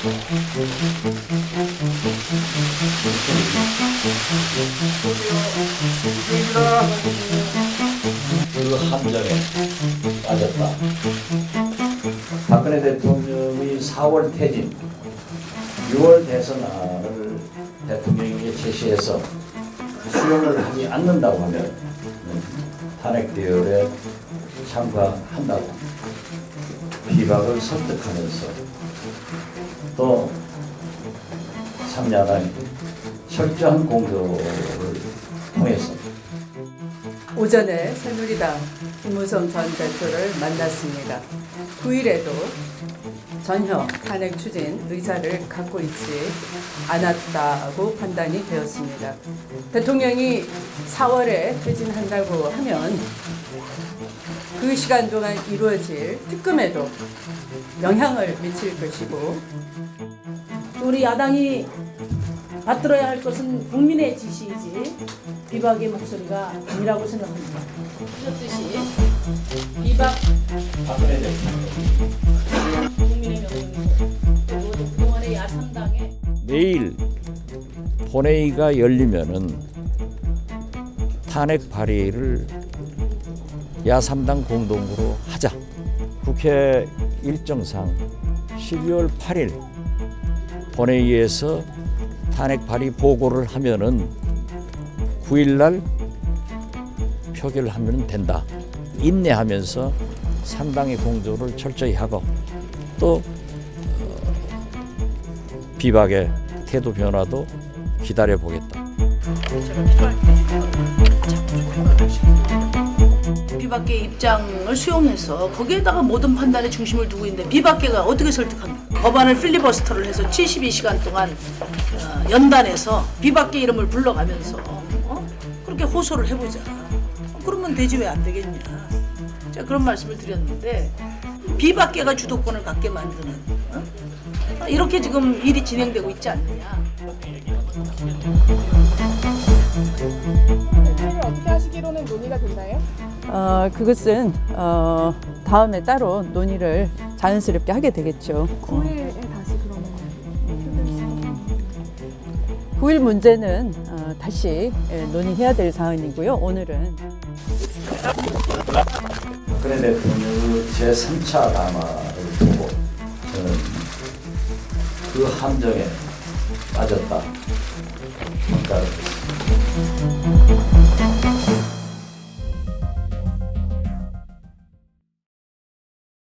그 함정에 빠졌다. 박근혜 대통령의 4월 퇴진, 6월 대선안을 대통령에게 제시해서 수용을 하지 않는다고 하면 탄핵 대열에 참가한다고 비박을 설득하면서 또 3년간 철저한 공조를 통해서 오전에 새누리당 김무성 전 대표를 만났습니다. 9일에도 전혀 탄핵 추진 의사를 갖고 있지 않았다고 판단이 되었습니다. 대통령이 4월에 퇴진한다고 하면 그 시간 동안 이루어질 특검에도 영향을 미칠 것이고 우리 야당이 받들어야 할 것은 국민의 지시이지 비박의 목소리가 아니라고 생각합니다. 하셨듯이 비박 국민의 명령이고 그리고 그동안의 야삼당의 내일 본회의가 열리면은 탄핵 발의를 야삼당 공동으로 하자. 국회 일정상 12월 8일 본회의에서 탄핵 발의 보고를 하면은 9일 날 표결하면 된다. 인내하면서 상당의 공조를 철저히 하고 또 비박의 태도 변화도 기다려 보겠다. 비박계 입장을 수용해서 거기에다가 모든 판단의 중심을 두고 있는데 비박계가 어떻게 설득합니까? 법안을 필리버스터를 해서 72시간 동안 어, 연단해서 비박계 이름을 불러가면서 어? 그렇게 호소를 해보자. 어, 그러면 되지 왜 안 되겠냐. 제가 그런 말씀을 드렸는데 비박계가 주도권을 갖게 만드는 어? 어, 이렇게 지금 일이 진행되고 있지 않느냐. 어떻게 하시기로는 논의가 됐나요? 어, 그것은 어, 다음에 따로 논의를 자연스럽게 하게 되겠죠. 9일에 다시 그러면 9일 문제는 어, 다시 예, 논의해야 될 사안이고요. 오늘은 박근혜 대통령의 제3차 담화를 보고 저는 그 함정에 빠졌다 평가를 했습니다.